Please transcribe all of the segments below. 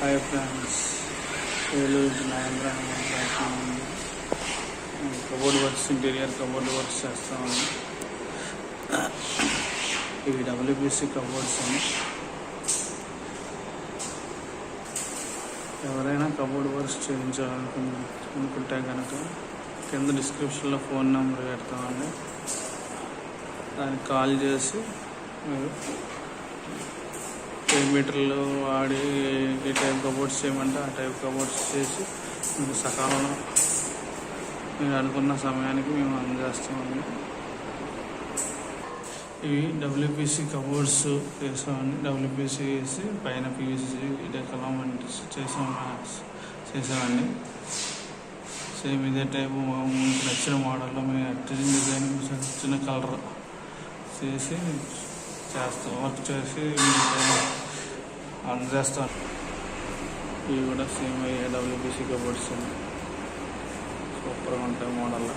Hi friends Eluru Mahendra cupboard works interior cupboard works చేస్తామండి ఇవి WBC cupboards అని ఎవరైనా కబోర్డ్ వర్క్స్ చేయించాలనుకు అనుకుంటే కనుక కింద డిస్క్రిప్షన్లో ఫోన్ నెంబర్ పెడతామండి. దానికి కాల్ చేసి మీరు మీటర్లు వాడి ఏ టైప్ కబోర్డ్స్ చేయమంటే ఆ టైప్ కబోర్డ్స్ చేసి మీకు సకాలంలో మీరు అనుకున్న సమయానికి మేము అందజేస్తామండి. ఇవి డబ్ల్యూపీసీ కబోర్డ్స్ చేసామండి డబ్ల్యూపీసీ వేసి పైన పీవీసీ ఇదే కలం వంటి చేసాం చేసామండి. సేమ్ ఇదే టైపు మీకు నచ్చిన మోడల్లో మీ నచ్చిన డిజైన్ మీకు నచ్చిన కలర్ చేసి చేస్తాం. వర్క్ చేసి మీకు అందజేస్తాం ఇవి కూడా సేమ్ అయ్యే డబ్ల్యూపీసీ కబోర్డ్స్ అండి సూపర్గా ఉంటాయి మోడల్లో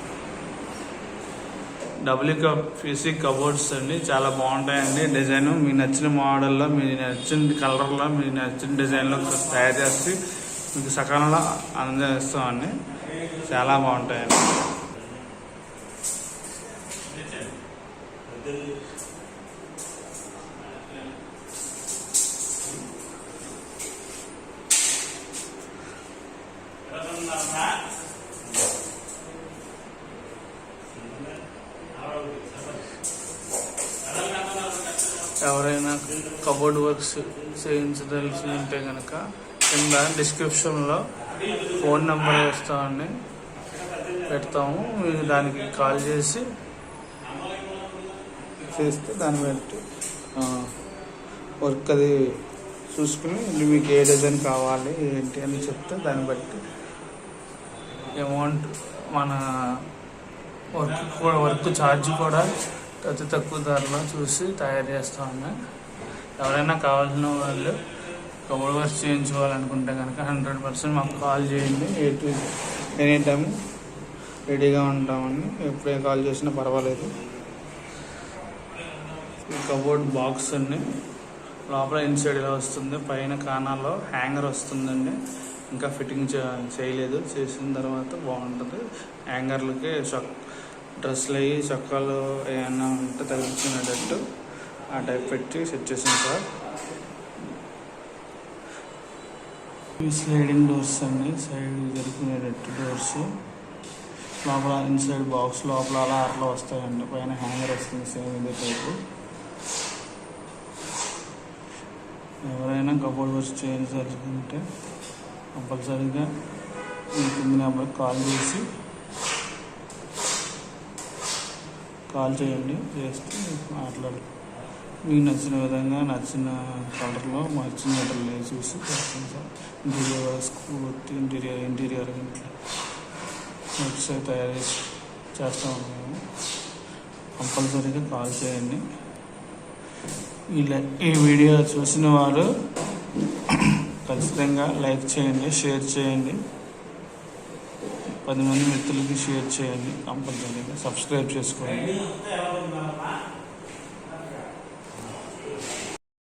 డబ్ల్యూపీసీ కబోర్డ్స్ అండి. చాలా బాగుంటాయండి. డిజైన్ మీకు నచ్చిన మోడల్లో మీ నచ్చిన కలర్లో మీ నచ్చిన డిజైన్లో తయారు చేసి మీకు సకాలంలో అందజేస్తామండి చాలా బాగుంటాయండి. ఎవరైనా కబోర్డ్ వర్క్స్ చేయించదలిసి ఉంటే కనుక కింద డిస్క్రిప్షన్లో ఫోన్ నెంబర్ వేస్తామని పెడతాము. మీరు దానికి కాల్ చేసి చేస్తే దాన్ని బట్టి వర్క్ అది చూసుకుని మీకు ఏ డిజైన్ కావాలి ఏంటి అని చెప్తే దాన్ని బట్టి అమౌంట్ మన వర్క్ కూడా వర్క్ ఛార్జ్ కూడా అతి తక్కువ ధరలో చూసి తయారు చేస్తాము. ఎవరైనా కావాల్సిన వాళ్ళు కబోర్డ్ వర్క్ చేయించుకోవాలనుకుంటే కనుక హండ్రెడ్ పర్సెంట్ మాకు కాల్ చేయండి. ఏ టు ఎనీ టైం రెడీగా ఉంటామని ఎప్పుడే కాల్ చేసినా పర్వాలేదు. ఈ కబోర్డ్ బాక్స్ అండి లోపల ఇన్సైడ్ ఇలా వస్తుంది. పైన కానాల్లో హ్యాంగర్ వస్తుందండి. ఇంకా ఫిట్టింగ్ చే- చేయలేదు. చేసిన తర్వాత బాగుంటుంది. హ్యాంగర్లకి చొక్ డ్రెస్సులు అయ్యి చొక్కాలు ఏమన్నా ఉంటే తగ్గించుకునేటట్టు ఆ టైప్ పెట్టి సెట్ చేసాం సార్. స్లైడింగ్ డోర్స్ అండి. సైడ్ జరుపుకునేటట్టు డోర్స్ లోపల ఇన్సైడ్ బాక్స్ లోపల అలా అట్లా వస్తాయండి. పైన హ్యాంగర్ వస్తుంది సేమ్ ఇదే టైపు ఎవరైనా కబోర్డ్ వర్క్ చేయాల్సింటే కంపల్సరీగా ఈ కింది నెంబర్కి కాల్ చేసి కాల్ చేయండి చేస్తే మాట్లాడు. మీకు నచ్చిన విధంగా నచ్చిన కలర్లో నచ్చిన కలర్లో చూసి చేస్తాను sir. Interior work interior interior ఇంట్లో వర్క్స్ తయారు చేసి చేస్తాము మేము. కంపల్సరీగా కాల్ చేయండి. ఇలా ఈ వీడియో చూసిన వారు ఖచ్చితంగా లైక్ చేయండి షేర్ చేయండి. పది మంది మిత్రులకి షేర్ చేయండి. కంపల్సరీగా సబ్స్క్రైబ్ చేసుకోండి.